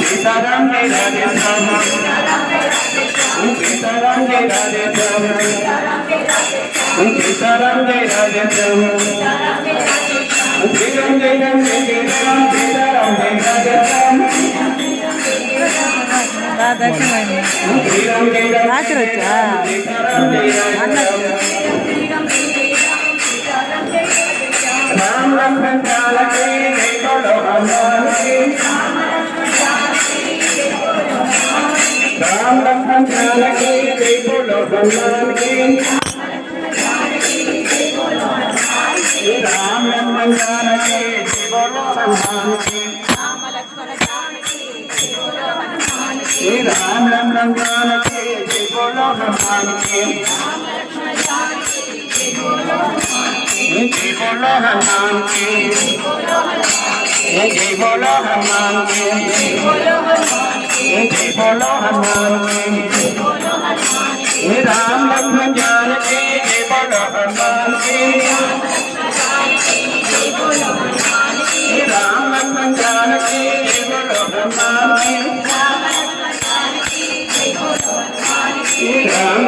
సీతారాం జయ రాధే శ్యామ సీతారాం జయ రాధే సీతారాం జయ రాధే దర్శనమైంది. రాత్రి వచ్చా? అన్నట్టు రామ లక్ష్మణ చాలకి జై బోలో హనుమాన్కి రామ లక్ష్మణ చాలకి జై সন্তানকে জীবন মানকে জীবন মানকে জীবন মানকে জীবন মানকে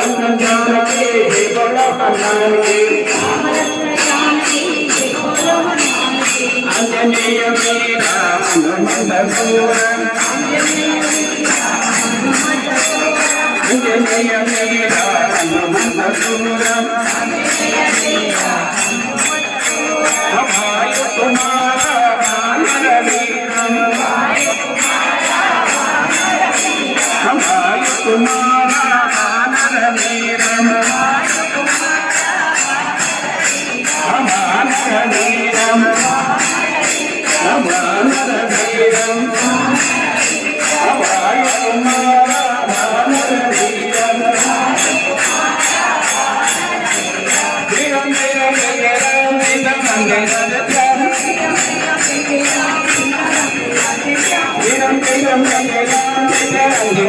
రామరత్న జానకి జయ బోలో హనుమానకి రామరత్న జానకి జయ బోలో హనుమానకి అంజనేయ వీర హనుమంత గోర అంజనేయ వీర హనుమంత గోర అంజనేయ వీర హనుమంత గోర అభాయ కుమార రామర వీరం అభాయ కుమార రామర వీరం అభాయ కుమార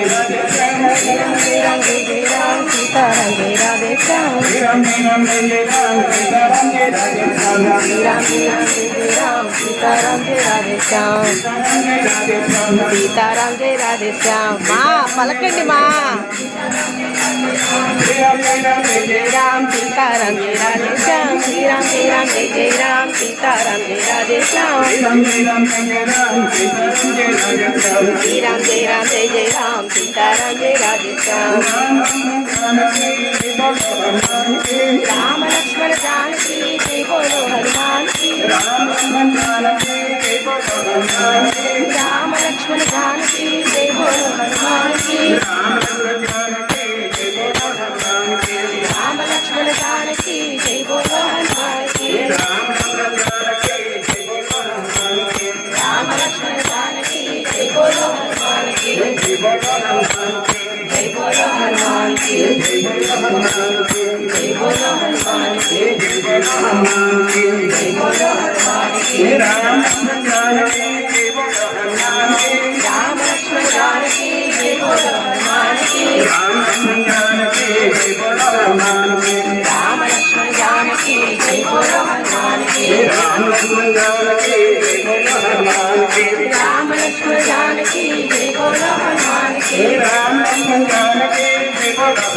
Ram Ram Jai Ram Sita Ram Jai Radhe Ram Ram Ram Jai Ram Sita Ram Jai Radhe Ram Sita Ram Jai Radhe Ram మా పలకండి మా Ram Ram Jai Ram Sita Ram Jai Radhe Sriram Sriram జయ జయ రామ్ సీతారాం జయ రాధే శ్యామ్ శ్రీరామ్ జయ రామ్ జయ జయ రామ్ సీతారాం జయ రాధే శ్యామ్ రామ లక్ష్మణ జానకి జయ బోలో హనుమాన్ రామ లక్ష్మణ జానకి జయ బోలో హనుమాన్ రామ లక్ష్మణ జానకి జయ Ram Ram Ram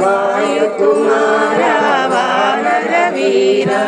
वायुकुमारा वानरवीरा